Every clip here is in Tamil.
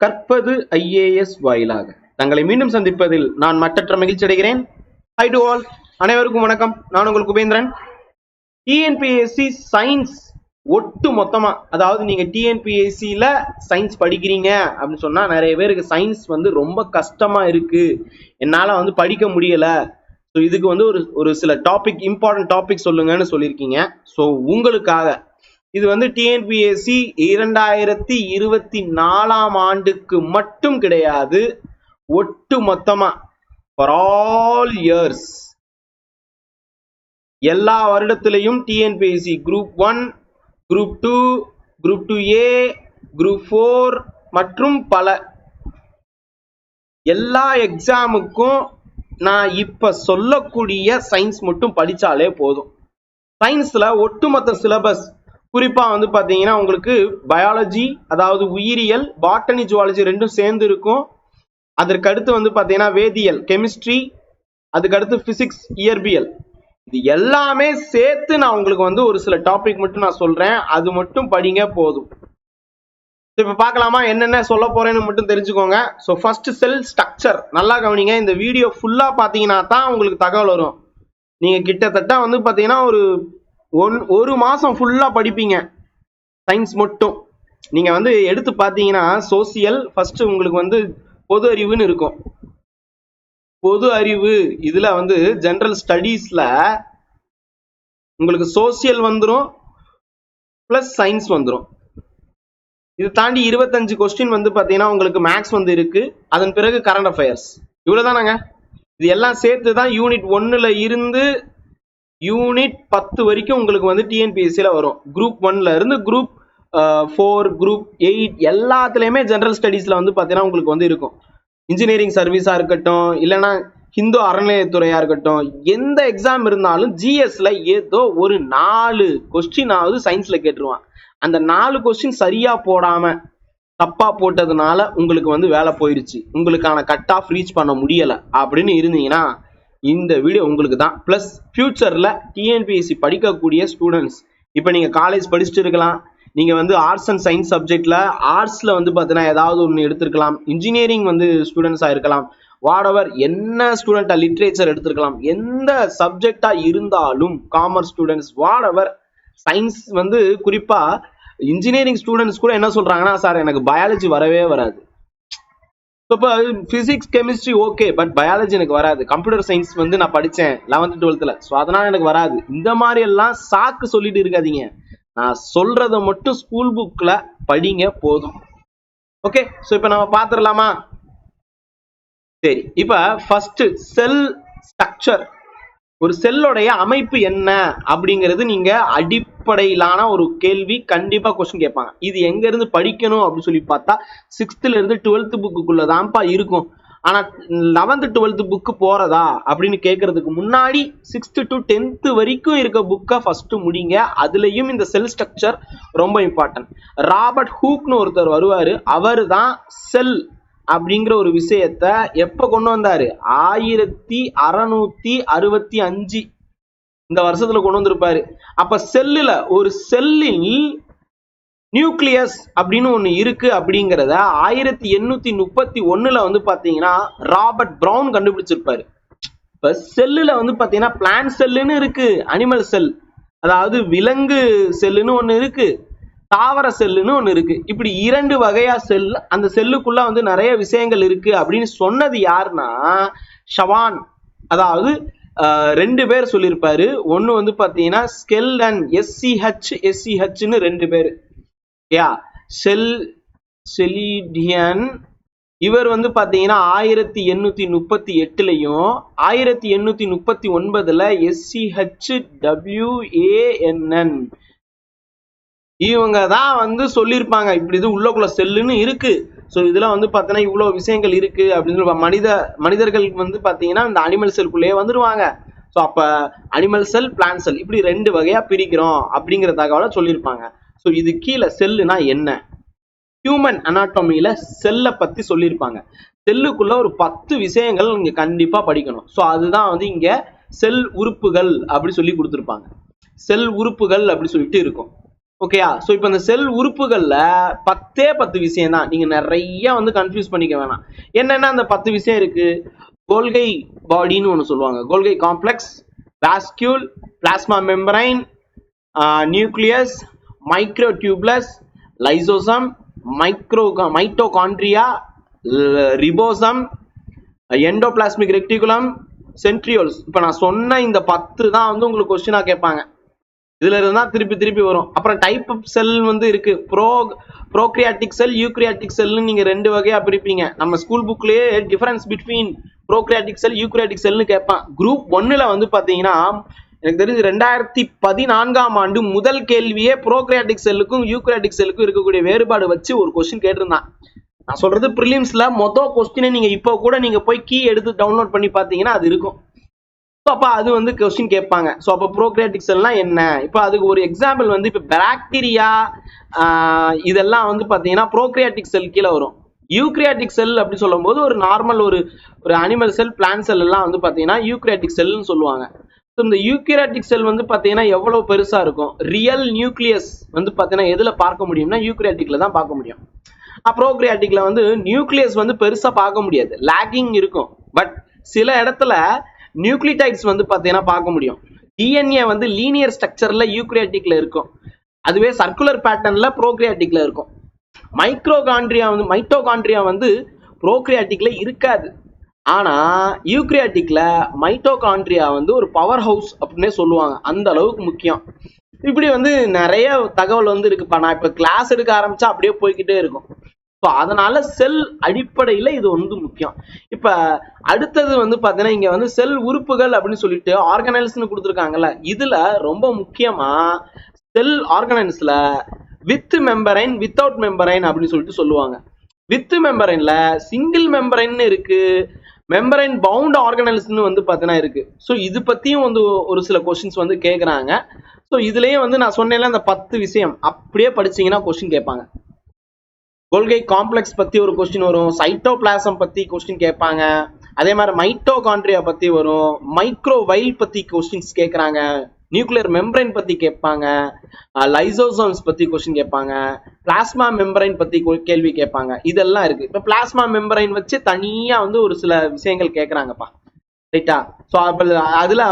கற்பது ஐஏஎஸ் வாயிலாக. தங்களை மீண்டும் சந்திப்பதில் நான் மற்றற்ற மகிழ்ச்சி அடைகிறேன். ஹை டு ஆல் அனைவருக்கும் வணக்கம். நான் உங்கள் குபேந்திரன். டிஎன்பிஎஸ்சி சயின்ஸ் ஒட்டு மொத்தமா அதாவது நீங்க டிஎன்பிஎஸ்சியில சயின்ஸ் படிக்கிறீங்க அப்படின்னு சொன்னா நிறைய பேருக்கு சயின்ஸ் வந்து ரொம்ப கஷ்டமா இருக்கு. என்னால வந்து படிக்க முடியல. ஸோ இதுக்கு வந்து ஒரு ஒரு சில டாபிக் இம்பார்ட்டன்ட் டாபிக் சொல்லுங்கன்னு சொல்லியிருக்கீங்க. ஸோ உங்களுக்காக இது வந்து டிஎன்பிஎஸ்சி இரண்டாயிரத்தி இருபத்தி நாலாம் ஆண்டுக்கு மட்டும் கிடையாது ஒட்டு மொத்தமா ஃபார் ஆல் இயர்ஸ் எல்லா வருடத்திலையும் TNPSC group one group two group two A group four மற்றும் பல. எல்லா எக்ஸாமுக்கும் நான் இப்ப சொல்லக்கூடிய சயின்ஸ் மட்டும் படிச்சாலே போதும். சயின்ஸ்ல ஒட்டுமொத்த சிலபஸ் குறிப்பாக வந்து பார்த்தீங்கன்னா உங்களுக்கு பயாலஜி அதாவது உயிரியல் பாட்டனி ஜுவாலஜி ரெண்டும் சேர்ந்து இருக்கும். அதற்கு அடுத்து வந்து பார்த்தீங்கன்னா வேதியியல் கெமிஸ்ட்ரி அதுக்கடுத்து ஃபிசிக்ஸ் இயற்பியல். இது எல்லாமே சேர்த்து நான் உங்களுக்கு வந்து ஒரு சில டாபிக் மட்டும் நான் சொல்கிறேன் அது மட்டும் படிங்க போதும். இப்போ பார்க்கலாமா? என்னென்ன சொல்ல போறேன்னு மட்டும் தெரிஞ்சுக்கோங்க. ஸோ ஃபர்ஸ்ட் செல் ஸ்ட்ரக்சர் நல்லா கவனிங்க. இந்த வீடியோ ஃபுல்லாக பார்த்தீங்கன்னா தான் உங்களுக்கு தகவல் வரும். நீங்கள் கிட்டத்தட்ட வந்து பார்த்தீங்கன்னா ஒரு ஒன் ஒரு மாசம் ஃபுல்லா படிப்பீங்க. சயின்ஸ் மட்டும். நீங்க வந்து எடுத்து பார்த்தீங்கன்னா சோசியல் ஃபர்ஸ்ட் உங்களுக்கு வந்து பொது அறிவுன்னு இருக்கும். பொது அறிவு இதுல வந்து ஜென்ரல் ஸ்டடீஸ்ல உங்களுக்கு சோசியல் வந்துடும் பிளஸ் சயின்ஸ் வந்துடும் இது தாண்டி இருபத்தஞ்சு கொஸ்டின் வந்து பார்த்தீங்கன்னா உங்களுக்கு மேக்ஸ் வந்து இருக்கு. அதன் பிறகு கரண்ட் அஃபேர்ஸ் இவ்வளோதானாங்க இது எல்லாம் சேர்த்து தான் யூனிட் ஒன்னுல இருந்து யூனிட் பத்து வரைக்கும் உங்களுக்கு வந்து டிஎன்பிஎஸ்சியில் வரும். குரூப் ஒன்ல இருந்து குரூப் ஃபோர் குரூப் எயிட் எல்லாத்துலேயுமே ஜென்ரல் ஸ்டடீஸில் வந்து பார்த்தீங்கன்னா உங்களுக்கு வந்து இருக்கும். இன்ஜினியரிங் சர்வீஸாக இருக்கட்டும் இல்லைன்னா ஹிந்து அறநிலையத்துறையாக இருக்கட்டும் எந்த எக்ஸாம் இருந்தாலும் ஜிஎஸ்ல ஏதோ ஒரு நாலு கொஸ்டினாவது சயின்ஸில் கேட்டுருவான். அந்த நாலு கொஸ்டின் சரியாக போடாமல் தப்பாக போட்டதுனால உங்களுக்கு வந்து வேலை போயிடுச்சு உங்களுக்கான கட் ஆஃப் ரீச் பண்ண முடியலை. அப்படின்னு இருந்தீங்கன்னா இந்த வீடியோ உங்களுக்கு தான் ப்ளஸ் ஃபியூச்சரில் டிஎன்பிஎஸ்சி படிக்கக்கூடிய ஸ்டூடெண்ட்ஸ் இப்போ நீங்கள் காலேஜ் படிச்சுட்டு இருக்கலாம் நீங்கள் வந்து ஆர்ட்ஸ் அண்ட் சயின்ஸ் சப்ஜெக்டில் ஆர்ட்ஸில் வந்து பார்த்தீங்கன்னா ஏதாவது ஒன்று எடுத்திருக்கலாம். இன்ஜினியரிங் வந்து ஸ்டூடெண்ட்ஸாக இருக்கலாம். வாடவர் என்ன ஸ்டூடெண்ட்டாக லிட்ரேச்சர் எடுத்திருக்கலாம். எந்த சப்ஜெக்டாக இருந்தாலும் காமர்ஸ் ஸ்டூடெண்ட்ஸ் வாடவர் சயின்ஸ் வந்து குறிப்பாக இன்ஜினியரிங் ஸ்டூடெண்ட்ஸ் கூட என்ன சொல்கிறாங்கன்னா சார் எனக்கு பயாலஜி வரவே வராது. இப்போ physics chemistry okay but biology எனக்கு வராது. கம்ப்யூட்டர் சயின்ஸ் வந்து நான் படித்தேன் லெவன்த் டுவெல்த்தில் ஸோ அதனால எனக்கு வராது. இந்த மாதிரி எல்லாம் சாக்கு சொல்லிட்டு இருக்காதீங்க. நான் சொல்றத மட்டும் ஸ்கூல் புக்கில் படிங்க போதும். ஓகே ஸோ இப்போ நம்ம பார்த்துடலாமா சரி. இப்போ ஃபர்ஸ்ட் செல் ஸ்ட்ரக்சர் ஒரு செல்லுடைய அமைப்பு என்ன அப்படிங்கிறது நீங்க அடிப்படையிலான ஒரு கேள்வி கண்டிப்பா கொஸ்டின் கேட்பாங்க. இது எங்க இருந்து படிக்கணும் அப்படின்னு சொல்லி பார்த்தா சிக்ஸ்த்ல இருந்து டுவெல்த் புக்குக்குள்ள தான்ப்பா இருக்கும். ஆனா லெவன்த் டுவெல்த் புக்கு போறதா அப்படின்னு கேட்கறதுக்கு முன்னாடி சிக்ஸ்த் டு டென்த் வரைக்கும் இருக்க புக்கை ஃபர்ஸ்ட் முடிங்க. அதுலயும் இந்த செல் ஸ்ட்ரக்சர் ரொம்ப இம்பார்ட்டன்ட் ராபர்ட் ஹூக்னு ஒருத்தர் வருவாரு. அவர் தான் செல் அப்படிங்கிற ஒரு விஷயத்த எப்ப கொண்டு வந்தாரு? ஆயிரத்தி அறநூத்தி அறுபத்தி அஞ்சு. இந்த வருஷத்துல கொண்டு வந்திருப்பாரு. அப்ப செல்லுல ஒரு செல்லில் நியூக்ளியஸ் அப்படின்னு ஒண்ணு இருக்கு அப்படிங்கிறத ஆயிரத்தி எண்ணூத்தி முப்பத்தி ஒண்ணுல வந்து பாத்தீங்கன்னா ராபர்ட் பிரவுன் கண்டுபிடிச்சிருப்பாரு. இப்ப செல்லுல வந்து பாத்தீங்கன்னா பிளான் செல்லுன்னு இருக்கு அனிமல் செல் அதாவது விலங்கு செல்லுன்னு ஒண்ணு இருக்கு. தாவர செல்லுன்னு ஒன்று இருக்கு. இப்படி இரண்டு வகையா செல் அந்த செல்லுக்குள்ள வந்து நிறைய விஷயங்கள் இருக்கு அப்படின்னு சொன்னது யாருன்னா ஷவான். அதாவது ரெண்டு பேர் சொல்லியிருப்பாரு. ஒன்று வந்து பார்த்தீங்கன்னா ஸ்கெல்டன் எஸ்சிஹெச் எஸ்சிஹெச்னு ரெண்டு பேர். யா செல் செலிடியன். இவர் வந்து பார்த்தீங்கன்னா ஆயிரத்தி எண்ணூத்தி முப்பத்தி எட்டுலையும் ஆயிரத்தி எண்ணூத்தி முப்பத்தி ஒன்பதுல எஸ்சிஹெச் டபிள்யூஏஎன்என் இவங்க தான் வந்து சொல்லியிருப்பாங்க இப்படி இது உள்ளக்குள்ள செல்லுன்னு இருக்கு. ஸோ இதெல்லாம் வந்து பார்த்தீங்கன்னா இவ்வளோ விஷயங்கள் இருக்கு அப்படின்னு சொல்லி மனித மனிதர்களுக்கு வந்து பார்த்தீங்கன்னா இந்த அனிமல் செல்குள்ளேயே வந்துருவாங்க. ஸோ அப்போ அனிமல் செல் பிளான் செல் இப்படி ரெண்டு வகையா பிரிக்கிறோம் அப்படிங்கிற தகவலை சொல்லியிருப்பாங்க. ஸோ இது கீழே செல்லுனா என்ன? ஹியூமன் அனாட்டமியில செல்லை பத்தி சொல்லியிருப்பாங்க. செல்லுக்குள்ள ஒரு பத்து விஷயங்கள் நீங்க கண்டிப்பா படிக்கணும். ஸோ அதுதான் வந்து இங்க செல் உறுப்புகள் அப்படி சொல்லி கொடுத்துருப்பாங்க. செல் உறுப்புகள் அப்படி சொல்லிட்டு இருக்கும். ஓகேயா ஸோ இப்போ இந்த செல் உறுப்புகளில் பத்தே பத்து விஷயம் தான். நீங்கள் நிறைய வந்து கன்ஃபியூஸ் பண்ணிக்க வேணாம். என்னென்ன அந்த பத்து விஷயம் இருக்குது கோல்கை பாடின்னு ஒன்று சொல்லுவாங்க. Golgi complex vacuole plasma membrane nucleus microtubules lysosome micro mitochondria ribosome endoplasmic reticulum centrioles இப்போ நான் சொன்ன இந்த பத்து தான் வந்து உங்களுக்கு கொஸ்டினாக கேட்பாங்க. இதுல இருந்தா திருப்பி திருப்பி வரும். அப்புறம் டைப் ஆஃப் செல் வந்து இருக்கு. ப்ரோ ப்ரோக்ரியாட்டிக் செல் யூக்ரியாட்டிக் செல்னு நீங்க ரெண்டு வகையா பிரிப்பீங்க. நம்ம school புக்லயே difference between prokaryotic cell eukaryotic செல்னு கேட்பான். குரூப் ஒன்னுல வந்து பாத்தீங்கன்னா எனக்கு தெரிஞ்சு ரெண்டாயிரத்தி பதினான்காம் ஆண்டு முதல் கேள்வியே ப்ரோக்ரியாட்டிக் செல்லுக்கும் யூக்ரியாட்டிக் செல்லுக்கும் இருக்கக்கூடிய வேறுபாடு வச்சு ஒரு கொஸ்டின் கேட்டிருந்தான். நான் சொல்றது ப்ரிலிம்ஸ்ல மொத்த கொஸ்டினை நீங்க இப்போ கூட நீங்க போய் கீ எடுத்து டவுன்லோட் பண்ணி பாத்தீங்கன்னா அது இருக்கும். ஸோ அப்போ அது வந்து கொஸ்டின் கேட்பாங்க. ஸோ அப்போ ப்ரோக்ரியாட்டிக் செல்லாம் என்ன? இப்போ அதுக்கு ஒரு எக்ஸாம்பிள் வந்து இப்போ பாக்டீரியா இதெல்லாம் வந்து பார்த்தீங்கன்னா ப்ரோக்ரியாட்டிக் செல் கீழே வரும். யூக்ரியாட்டிக் செல் அப்படி சொல்லும்போது ஒரு நார்மல் ஒரு ஒரு அனிமல் செல் பிளான் செல் எல்லாம் வந்து பார்த்தீங்கன்னா யூக்ரியாட்டிக் செல்னு சொல்லுவாங்க. ஸோ இந்த யூக்ரியாட்டிக் செல் வந்து பார்த்தீங்கன்னா எவ்வளோ பெருசாக இருக்கும்? ரியல் நியூக்ளியஸ் வந்து பார்த்தீங்கன்னா எதில் பார்க்க முடியும்னா யூக்ரியாட்டிக்ல தான் பார்க்க முடியும். ப்ரோக்ரியாட்டிக்கில் வந்து நியூக்ளியஸ் வந்து பெருசாக பார்க்க முடியாது. லேக்கிங் இருக்கும். பட் சில இடத்துல நியூக்ளிடைட்ஸ் வந்து பார்த்தீங்கன்னா பார்க்க முடியும். டிஎன்ஏ வந்து லீனியர் ஸ்ட்ரக்சர்ல யூக்ரியாட்டிக்ல இருக்கும். அதுவே சர்க்குலர் பேட்டர்ன்ல ப்ரோக்ரியாட்டிக்ல இருக்கும். மைக்ரோகாண்ட்ரியா வந்து மைட்டோகாண்ட்ரியா வந்து ப்ரோக்ரியாட்டிக்ல இருக்காது. ஆனா யூக்ரியாட்டிக்ல மைட்டோகாண்ட்ரியா வந்து ஒரு பவர் ஹவுஸ் அப்படின்னே சொல்லுவாங்க. அந்த அளவுக்கு முக்கியம். இப்படி வந்து நிறைய தகவல் வந்து இருக்குப்பா. நான் இப்போ கிளாஸ் எடுக்க ஆரம்பிச்சா அப்படியே போய்கிட்டே இருக்கும். ஸோ அதனால செல் அடிப்படையில் இது வந்து முக்கியம். இப்போ அடுத்தது வந்து பார்த்தீங்கன்னா இங்கே வந்து செல் உறுப்புகள் அப்படின்னு சொல்லிட்டு ஆர்கனைல்ஸ்னு கொடுத்துருக்காங்கல்ல இதில் ரொம்ப முக்கியமாக செல் ஆர்கனைஸ்ல வித் மெம்பரைன் வித்தவுட் மெம்பரைன் அப்படின்னு சொல்லிட்டு சொல்லுவாங்க. வித் மெம்பரைன்ல சிங்கிள் மெம்பரைன் இருக்கு மெம்பரைன் பவுண்ட் ஆர்கனைல்ஸ்னு வந்து பார்த்தீங்கன்னா இருக்கு. ஸோ இது பற்றியும் வந்து ஒரு சில கொஸ்டின்ஸ் வந்து கேட்குறாங்க ஸோ இதுலேயே வந்து நான் சொன்னேன்ல அந்த பத்து விஷயம். அப்படியே படிச்சீங்கன்னா கொஸ்டின் கேட்பாங்க. கொள்கை காம்ப்ளெக்ஸ் பத்தி ஒரு கொஸ்டின் வரும். சைட்டோபிளாசம் பத்தி கொஸ்டின் கேட்பாங்க. அதே மாதிரி மைட்டோகான்ட்ரியா பத்தி வரும். மைக்ரோ வைல் பத்தி கொஸ்டின்ஸ் கேட்கறாங்க. நியூக்ளியர் மெம்பரைன் பத்தி கேட்பாங்க. லைசோசோம்ஸ் பத்தி கொஸ்டின் கேட்பாங்க. பிளாஸ்மா மெம்பரைன் பத்தி கேள்வி கேட்பாங்க. இதெல்லாம் இருக்கு. இப்ப பிளாஸ்மா மெம்பரைன் வச்சு தனியா வந்து ஒரு சில விஷயங்கள் கேட்கறாங்கப்பா. ரைட்டா ஸோ அப்ப அதுல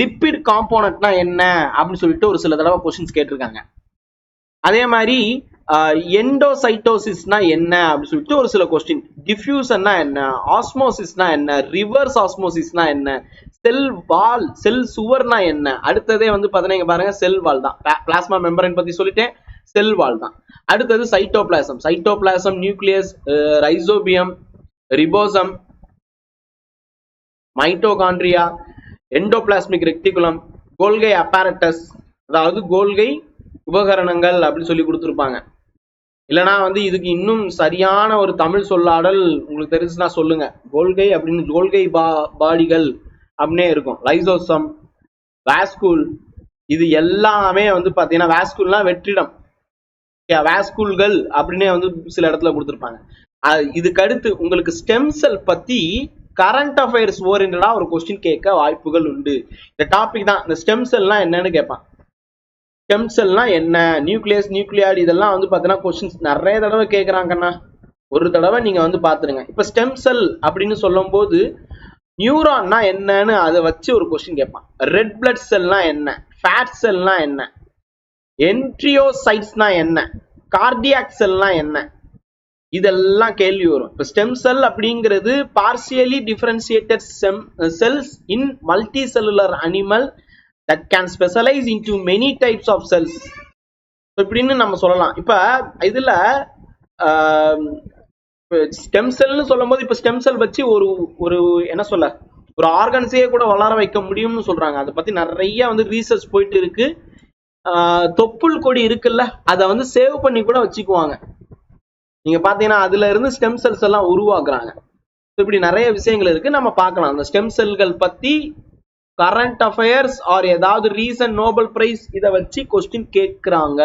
லிப்பிட் காம்போனட்னா என்ன? அப்படின்னு சொல்லிட்டு ஒரு சில தடவை கொஸ்டின்ஸ் கேட்டிருக்காங்க. அதே மாதிரி எண்டோசைட்டோசிஸ்னா என்ன அப்படின்னு சொல்லிட்டு ஒரு சில கொஸ்டின் டிஃப்யூசன்னா என்ன? ஆஸ்மோசிஸ்னா என்ன? ரிவர்ஸ் ஆஸ்மோசிஸ்னா என்ன? செல் வால் செல் சுவர்னா என்ன? அடுத்ததே வந்து பார்த்தீங்கன்னா பாருங்க செல் வால் தான். பிளாஸ்மா மெம்பரைன் பத்தி சொல்லிட்டேன். செல் வால் தான். அடுத்தது cytoplasm cytoplasm nucleus rhizobium ribosome mitochondria endoplasmic reticulum Golgi apparatus அதாவது கோல்கை உபகரணங்கள் அப்படின்னு சொல்லி கொடுத்துருப்பாங்க. இல்லைனா வந்து இதுக்கு இன்னும் சரியான ஒரு தமிழ் சொல்லாடல் உங்களுக்கு தெரிஞ்சுன்னா சொல்லுங்க. கோல்கை அப்படின்னு கோல்கை பா பாடிகள் அப்படின்னே இருக்கும். லைசோசம் வேஸ்கூல் இது எல்லாமே வந்து பார்த்தீங்கன்னா வேஸ்கூல்னா வெற்றிடம். வேஸ்கூல்கள் அப்படின்னே வந்து சில இடத்துல கொடுத்துருப்பாங்க. இதுக்கடுத்து உங்களுக்கு ஸ்டெம் செல் பத்தி கரண்ட் அஃபேர்ஸ் ஓரியன்டா ஒரு கொஸ்டின் கேட்க வாய்ப்புகள் உண்டு. இந்த டாபிக் தான் இந்த ஸ்டெம் செல்லாம் என்னன்னு கேட்பான். ஸ்டெம் செல்னா என்ன? நியூக்ளியஸ் நியூக்ளியார் இதெல்லாம் வந்து பார்த்தீங்கன்னா கொஸ்டின்ஸ் நிறைய தடவை கேட்குறாங்கண்ணா ஒரு தடவை நீங்கள் வந்து பார்த்துருங்க இப்போ ஸ்டெம் செல் அப்படின்னு சொல்லும்போது நியூரான்னா என்னன்னு அதை வச்சு ஒரு கொஸ்டின் கேட்பான். ரெட் பிளட் செல்னா என்ன? ஃபேட் செல்னா என்ன? என்ட்ரியோசைட்ஸ்னா என்ன? கார்டியாக் செல்னா என்ன? இதெல்லாம் கேள்வி வரும். இப்போ ஸ்டெம் செல் அப்படிங்கிறது partially differentiated stem cells in multicellular animal that can specialise into many types of cells இப்படின்னு நம்ம சொல்லலாம். இப்போ இதில் ஸ்டெம் செல்னு சொல்லும்போது இப்போ ஸ்டெம் செல் வச்சு ஒரு ஒரு என்ன சொல்ல ஒரு ஆர்கன்ஸையே கூட வளர வைக்க முடியும்னு சொல்கிறாங்க அதை பற்றி நிறைய வந்து ரீசர்ச் போயிட்டு இருக்கு. தொப்புள் கொடி இருக்குல்ல அதை வந்து சேவ் பண்ணி கூட வச்சுக்குவாங்க. நீங்கள் பார்த்தீங்கன்னா அதுல இருந்து ஸ்டெம் செல்ஸ் எல்லாம் உருவாக்குறாங்க. இப்படி நிறைய விஷயங்கள் இருக்கு. நம்ம பார்க்கலாம். அந்த ஸ்டெம் செல்கள் பற்றி கரண்ட் அஃபேர்ஸ் ஆர் ஏதாவது ரீசன் நோபல் பிரைஸ் இதை வச்சு கொஸ்டின் கேட்குறாங்க.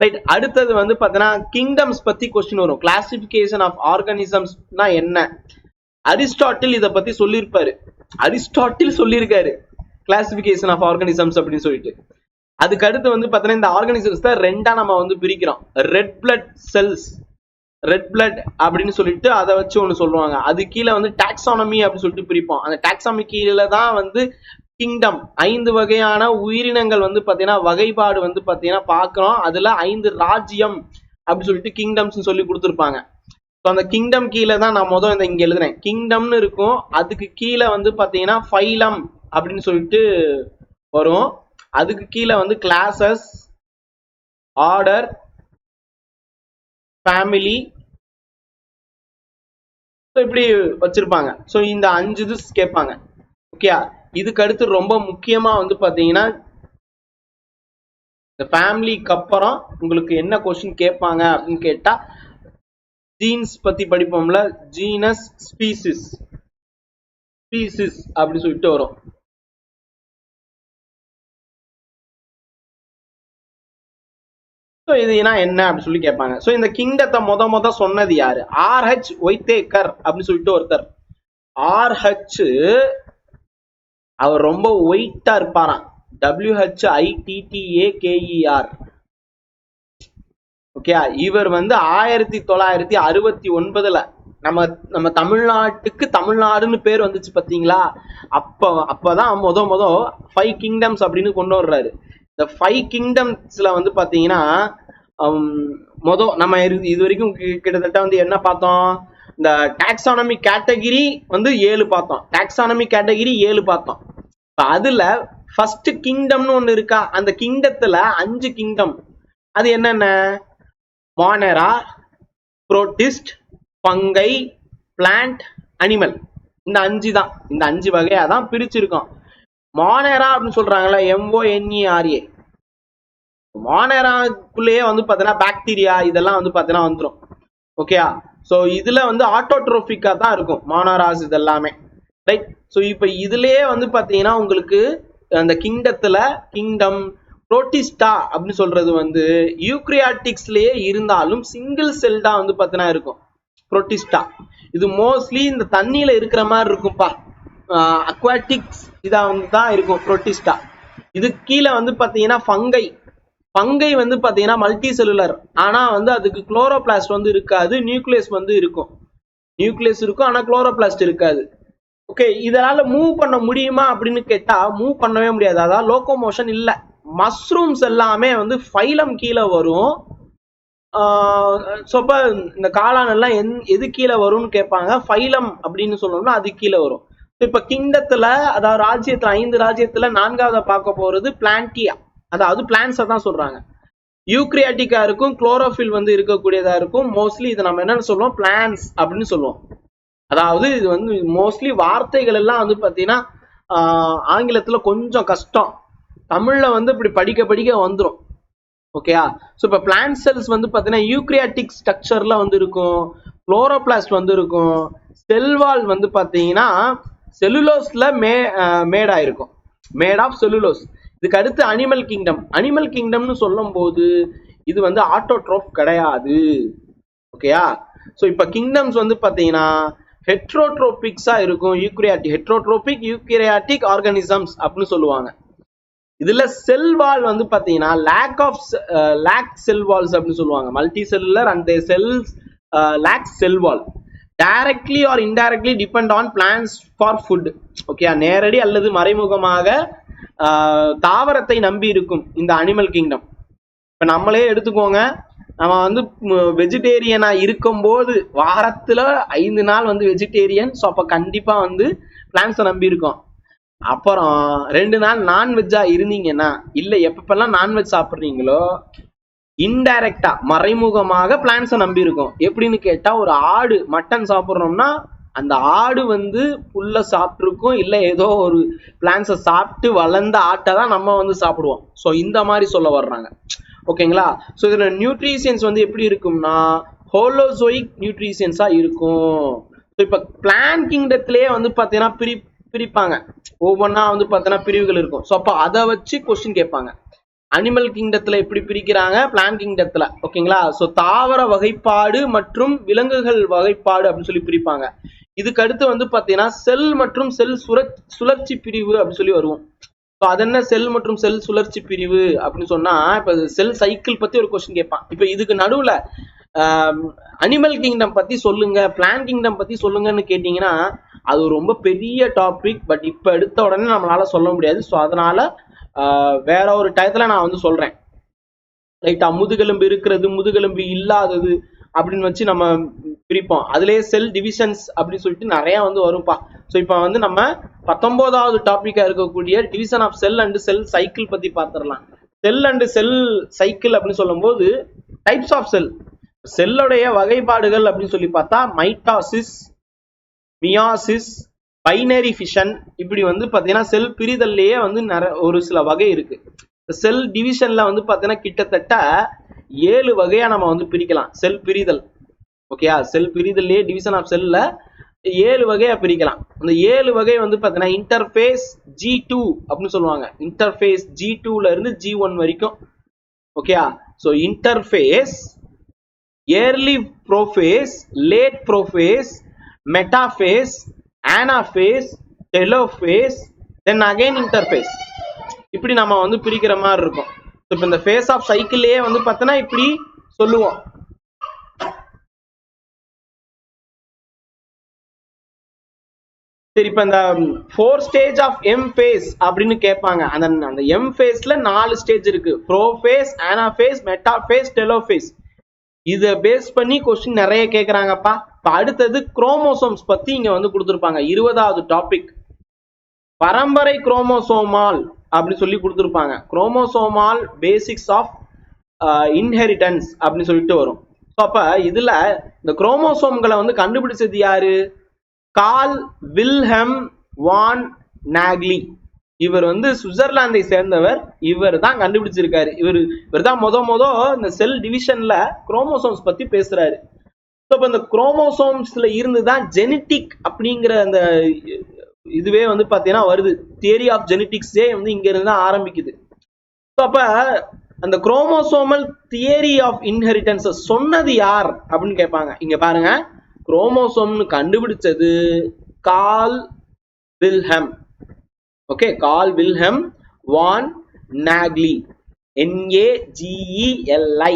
ரைட் அடுத்தது வந்து பார்த்தீங்கன்னா கிங்டம்ஸ் பத்தி கொஸ்டின் வரும். கிளாசிபிகேஷன் ஆஃப் ஆர்கானிசம்ஸ்னா என்ன? அரிஸ்டாட்டில் இதை பத்தி சொல்லியிருப்பாரு. அரிஸ்டாட்டில் சொல்லியிருக்காரு கிளாசிபிகேஷன் ஆஃப் ஆர்கானிசம்ஸ் அப்படின்னு சொல்லிட்டு. அதுக்கு அடுத்து வந்து பார்த்தீங்கன்னா இந்த ஆர்கானிசம்ஸ் தான் ரெண்டா நம்ம வந்து பிரிக்கிறோம். Red blood cells red blood அப்படின்னு சொல்லிட்டு அதை வச்சு ஒன்று சொல்லுவாங்க. அது கீழே வந்து டாக்ஸானமி அப்படின்னு சொல்லிட்டு பிரிப்போம். அந்த டாக்ஸாமி கீழே தான் வந்து கிங்டம் ஐந்து வகையான உயிரினங்கள் வந்து பார்த்தீங்கன்னா வகைப்பாடு வந்து பார்த்தீங்கன்னா பார்க்குறோம் அதில் ஐந்து ராஜ்யம் அப்படின்னு சொல்லிட்டு கிங்டம்ஸ்னு சொல்லி கொடுத்துருப்பாங்க. ஸோ அந்த கிங்டம் கீழே தான் நான் மொதல் இந்த இங்கே எழுதுறேன். கிங்டம்னு இருக்கும். அதுக்கு கீழே வந்து பார்த்தீங்கன்னா ஃபைலம் அப்படின்னு சொல்லிட்டு வரும். அதுக்கு கீழே வந்து கிளாஸஸ் ஆர்டர் ஃபேமிலி ஸோ இப்படி வச்சிருப்பாங்க. ஸோ இந்த அஞ்சு இது கேட்பாங்க. ஓகே இதுக்கு அடுத்து ரொம்ப முக்கியமா வந்து பார்த்தீங்கன்னா இந்த ஃபேமிலிக்கு அப்புறம் உங்களுக்கு என்ன கொஸ்டின் கேட்பாங்க அப்படின்னு கேட்டால் ஜீன்ஸ் பற்றி படிப்போம்ல ஜீனஸ் ஸ்பீசிஸ் ஸ்பீசிஸ் அப்படின்னு சொல்லிட்டு வரும். ஸோ இதுனா என்ன அப்படின்னு சொல்லி கேட்பாங்க. ஸோ இந்த கிங்டத்தை முத முத சொன்னது யாரு? ஆர்ஹெச் ஒய்தேக்கர் அப்படின்னு சொல்லிட்டு ஒருத்தர். ஆர்ஹெச் அவர் ரொம்ப ஒயிட்டா இருப்பாராம். டபிள்யூஹெச் ஐடிடிஏ கேஇஆர் ஓகே இவர் வந்து ஆயிரத்தி தொள்ளாயிரத்தி அறுபத்தி ஒன்பதுல நம்ம நம்ம தமிழ்நாட்டுக்கு தமிழ்நாடுன்னு பேர் வந்துச்சு பாத்தீங்களா? அப்ப அப்பதான் முத முத ஃபைவ் கிங்டம்ஸ் அப்படின்னு கொண்டு வர்றாரு. இந்த ஃபைவ் கிங்டம்ஸ்ல வந்து பாத்தீங்கன்னா மொத நம்ம இரு- இது வரைக்கும் கி- கிட்டத்தட்ட வந்து என்ன பார்த்தோம்? இந்த டாக்ஸானமி கேட்டகிரி வந்து ஏழு பார்த்தோம். டாக்ஸானமி கேட்டகிரி ஏழு பார்த்தோம். இப்போ அதுல ஃபர்ஸ்ட் கிங்டம்னு ஒன்று இருக்கா? அந்த கிங்டத்துல அஞ்சு கிங்டம் அது என்னென்ன? Monera protist fungi plant animal இந்த அஞ்சு தான். இந்த அஞ்சு வகையாக தான் பிரிச்சிருக்கோம். மானரா அப்படின்னு சொல்கிறாங்களே எம்ஓஎன்இஆர்ஏ மானராக்குள்ளேயே வந்து பார்த்தீங்கன்னா பாக்டீரியா இதெல்லாம் வந்து பார்த்தீங்கன்னா வந்துடும் ஓகேயா ஸோ இதில் வந்து ஆட்டோட்ரோஃபிக்காக தான் இருக்கும். மானராஸ் இதெல்லாமே. ரைட் ஸோ இப்போ இதுலேயே வந்து பார்த்தீங்கன்னா உங்களுக்கு அந்த கிங்டத்துல கிங்டம் புரோட்டிஸ்டா அப்படின்னு சொல்றது வந்து யூக்ரியாட்டிக்ஸ்லேயே இருந்தாலும் சிங்கிள் செல்டா வந்து பார்த்தீங்கன்னா இருக்கும். புரோட்டிஸ்டா இது மோஸ்ட்லி இந்த தண்ணியில இருக்கிற மாதிரி இருக்கும்ப்பா அக்வாட்டிக்ஸ் இதாக வந்து தான் இருக்கும். புரோட்டிஸ்டா இது கீழே வந்து பார்த்தீங்கன்னா ஃபங்கை பங்கை வந்து பார்த்தீங்கன்னா மல்டி செல்லுலர் ஆனால் வந்து அதுக்கு குளோரோபிளாஸ்ட் வந்து இருக்காது நியூக்ளியஸ் வந்து இருக்கும். நியூக்ளியஸ் இருக்கும் ஆனால் குளோரோபிளாஸ்ட் இருக்காது. ஓகே இதனால மூவ் பண்ண முடியுமா அப்படின்னு கேட்டால் மூவ் பண்ணவே முடியாது. அதாவது லோகோமோஷன் இல்லை. மஷ்ரூம்ஸ் எல்லாமே வந்து ஃபைலம் கீழே வரும். ஸோ இப்போ இந்த காளான் எல்லாம் எந் எது கீழே வரும்னு கேட்பாங்க? ஃபைலம் அப்படின்னு சொல்லணும்னா அது கீழே வரும். இப்போ கிங்டத்தில் அதாவது ராஜ்யத்தில் ஐந்து ராஜ்யத்தில் நான்காவதை பார்க்க போகிறது பிளான்டியா. அதாவது பிளான்ஸை தான் சொல்றாங்க. யூக்ரியாட்டிக்கா இருக்கும் குளோரோஃபில் வந்து இருக்கக்கூடியதா இருக்கும் மோஸ்ட்லி இது நம்ம என்னன்னு சொல்லுவோம்? பிளான்ஸ் அப்படின்னு சொல்லுவோம். அதாவது இது வந்து மோஸ்ட்லி வார்த்தைகள் எல்லாம் வந்து பார்த்தீங்கன்னா ஆங்கிலத்தில் ஆங்கிலத்துல கொஞ்சம் கஷ்டம். தமிழ்ல வந்து இப்படி படிக்க படிக்க வந்துடும் ஓகேயா ஸோ இப்போ பிளான் செல்ஸ் வந்து பார்த்தீங்கன்னா யூக்ரியாட்டிக் ஸ்ட்ரக்சர்ல வந்து இருக்கும். குளோரோபிளாஸ்ட் வந்து இருக்கும். செல்வால் வந்து பார்த்தீங்கன்னா செல்லுலோஸ்ல மே மேட் ஆயிருக்கும். மேட் ஆஃப் செல்லுலோஸ் இதுக்கு அடுத்து அனிமல் கிங்டம் அனிமல் கிங்டம்னு சொல்லும் போது இது வந்து ஆட்டோட்ரோப் கிடையாது. ஓகேயா ஸோ இப்போ கிங்டம்ஸ் வந்து பார்த்தீங்கன்னா ஹெட்ரோட்ரோபிக்ஸா இருக்கும். யூக்ரியாட்டிக் ஹெட்ரோட்ரோபிக் யூக்ரியாட்டிக் ஆர்கானிசம்ஸ் அப்படின்னு சொல்லுவாங்க. இதுல செல் வால் வந்து பாத்தீங்கன்னா lack of lack cell walls அப்படின்னு சொல்லுவாங்க. Multicellular and cells lack cell wall directly or indirectly depend on plants for food okay நேரடி அல்லது மறைமுகமாக தாவரத்தை நம்பி இருக்கும் இந்த அனிமல் கிங்டம் இப்ப நம்மளே எடுத்துக்கோங்க நம்ம வந்து வெஜிடேரியனா இருக்கும்போது வாரத்துல ஐந்து நாள் வந்து வெஜிடேரியன் ஸோ அப்போ கண்டிப்பா வந்து பிளான்ஸை நம்பி இருக்கோம். அப்புறம் ரெண்டு நாள் நான்வெஜ்ஜா இருந்தீங்கன்னா இல்ல எப்பப்பெல்லாம் நான்வெஜ் சாப்பிடுறீங்களோ இன்டைரக்டா மறைமுகமாக பிளான்ஸை நம்பி இருக்கும். எப்படின்னு கேட்டா ஒரு ஆடு மட்டன் சாப்பிட்றோம்னா அந்த ஆடு வந்து புல்லை சாப்பிட்ருக்கும் இல்லை ஏதோ ஒரு பிளான்ஸை சாப்பிட்டு வளர்ந்த ஆட்டை தான் நம்ம வந்து சாப்பிடுவோம். ஸோ இந்த மாதிரி சொல்ல வர்றாங்க. ஓகேங்களா? ஸோ இதில் நியூட்ரிஷியன்ஸ் வந்து எப்படி இருக்கும்னா ஹோலோசோயிக் நியூட்ரிஷியன்ஸா இருக்கும். ஸோ இப்போ பிளான் கிங்டத்துலேயே வந்து பார்த்தீங்கன்னா பிரி பிரிப்பாங்க. ஒவ்வொன்றா வந்து பார்த்தீங்கன்னா பிரிவுகள் இருக்கும். ஸோ அப்போ அதை வச்சு கொஸ்டின் கேட்பாங்க. அனிமல் கிங்டத்தில் எப்படி பிரிக்கிறாங்க? பிளான் கிங்டத்தில் ஓகேங்களா ஸோ தாவர வகைப்பாடு மற்றும் விலங்குகள் வகைப்பாடு அப்படின்னு சொல்லி பிரிப்பாங்க. இதுக்கு அடுத்து வந்து பார்த்தீங்கன்னா செல் மற்றும் செல் சுர சுழற்சி பிரிவு அப்படின்னு சொல்லி வருவோம். ஸோ அது என்ன? செல் மற்றும் செல் சுழற்சி பிரிவு அப்படின்னு சொன்னால் இப்போ செல் சைக்கிள் பற்றி ஒரு கொஸ்டின் கேட்பான். இப்போ இதுக்கு நடுவில் அனிமல் கிங்டம் பற்றி சொல்லுங்க பிளான் கிங்டம் பற்றி சொல்லுங்கன்னு கேட்டிங்கன்னா அது ரொம்ப பெரிய டாபிக் பட் இப்போ எடுத்த உடனே நம்மளால சொல்ல முடியாது. ஸோ அதனால வேற ஒரு டயத்துல நான் வந்து சொல்றேன். ரைட்டா முதுகெலும்பு இருக்கிறது முதுகெலும்பு இல்லாதது அப்படின்னு வச்சு நம்ம பிரிப்போம். அதுலேயே செல் டிவிஷன்ஸ் அப்படின்னு சொல்லிட்டு நிறைய வந்து வரும்ப்பா ஸோ இப்போ வந்து நம்ம பத்தொன்பதாவது டாப்பிக்காக இருக்கக்கூடிய division of cell and cell cycle பற்றி பார்த்துடலாம் செல் அண்டு செல் சைக்கிள் அப்படின்னு சொல்லும்போது டைப்ஸ் ஆஃப் செல் செல்லுடைய வகைப்பாடுகள் அப்படின்னு சொல்லி பார்த்தா மைட்டாசிஸ் மியாசிஸ் பைனரி ஃபிஷன் இப்படி வந்து பார்த்தீங்கன்னா செல் பிரிதல்லையே வந்து நிறைய ஒரு சில வகை இருக்கு. செல் டிவிஷன்ல வந்து பார்த்தீங்கன்னா கிட்டத்தட்ட ஏழு வகையா நம்ம வந்து பிரிக்கலாம். செல் பிரிதல். ஓகேயா செல் பிரிதல்லையே டிவிஷன் ஆஃப் செல்ல ஏழு வகையா பிரிக்கலாம். அந்த ஏழு வகை வந்து பார்த்தீங்கன்னா இன்டர்ஃபேஸ் ஜி டூ அப்படின்னு சொல்லுவாங்க. இன்டர்ஃபேஸ் ஜி டூல இருந்து ஜி ஒன் வரைக்கும். ஓகேயா so interphase early prophase late prophase metaphase anaphase telophase then again interphase இப்படி நம்ம வந்து பிரிக்கிற மாதிரி இருக்கும். இப்போ இந்த ஃபேஸ் ஆஃப் சைக்கிள்லேயே வந்து பார்த்தோன்னா இப்படி சொல்லுவோம். சரி இப்போ இந்த four stage of M phase அப்படின்னு கேட்பாங்க. அந்த அந்த எம் ஃபேஸ்ல நாலு ஸ்டேஜ் இருக்கு. Prophase anaphase metaphase telophase இதை பேஸ் பண்ணி கொஸ்டின் நிறைய கேட்குறாங்கப்பா இப்போ அடுத்தது குரோமோசோம்ஸ் பத்தி இங்க வந்து கொடுத்துருப்பாங்க. இருபதாவது டாபிக் பரம்பரை குரோமோசோமால் அப்படி சொல்லி கொடுத்துருப்பாங்க. குரோமோசோமால் பேசிக்ஸ் ஆஃப் இன்ஹெரிட்டன்ஸ் அப்படின்னு சொல்லிட்டு வரும். ஸோ அப்போ இதுல இந்த குரோமோசோம்களை வந்து கண்டுபிடிச்சது யாரு? Karl Wilhelm von Nägeli. இவர் வந்து சுவிட்சர்லாந்தை சேர்ந்தவர். இவர் தான் கண்டுபிடிச்சிருக்காரு. இவர் இவர் தான் மொத முத இந்த செல் டிவிஷன்ல குரோமோசோம்ஸ் பத்தி பேசுறாரு. ஸோ இப்போ இந்த குரோமோசோம்ஸ்ல இருந்து தான் ஜெனட்டிக் அப்படிங்கிற அந்த இதுவே வந்து பார்த்தீங்கன்னா வருது. தியரி ஆஃப் ஜெனட்டிக்ஸே வந்து இங்க இருந்து தான் ஆரம்பிக்குது. ஸோ அப்ப அந்த குரோமோசோமல் தியரி ஆஃப் இன்ஹெரிட்டன்ஸை சொன்னது யார் அப்படின்னு கேட்பாங்க. இங்க பாருங்க. குரோமோசோம்னு கண்டுபிடிச்சது Karl Wilhelm. Okay Karl Wilhelm von Nägeli. N A G E L I